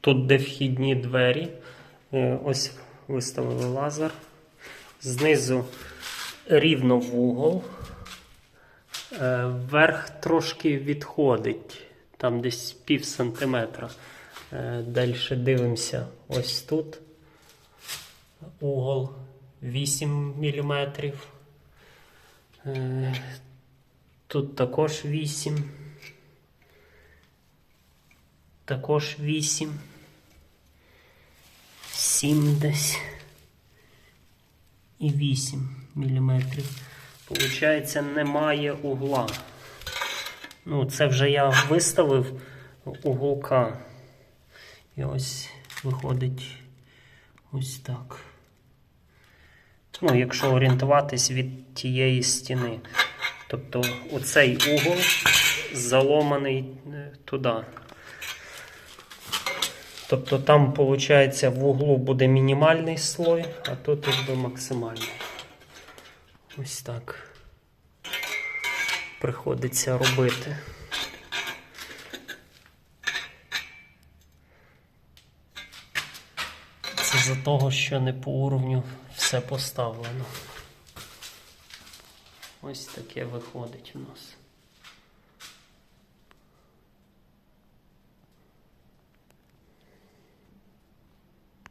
Тут де вхідні двері. Е, Ось виставили лазер. Знизу рівно вугол. Е, Вверх трошки відходить, там десь пів сантиметра. Далі дивимося ось тут. Угол 8 мм. Тут також 8. Також 8. 7 десь. І 8 мм. Получається, немає угла. Ну, це вже я виставив уголка. І ось виходить ось так. Ну, якщо орієнтуватись від тієї стіни. Тобто оцей угол заломаний е, туди. Тобто там, виходить, в углу буде мінімальний слой, а тут якби максимальний. Ось так. Приходиться робити. Це за того, що не по уровню все поставлено. Ось таке виходить у нас.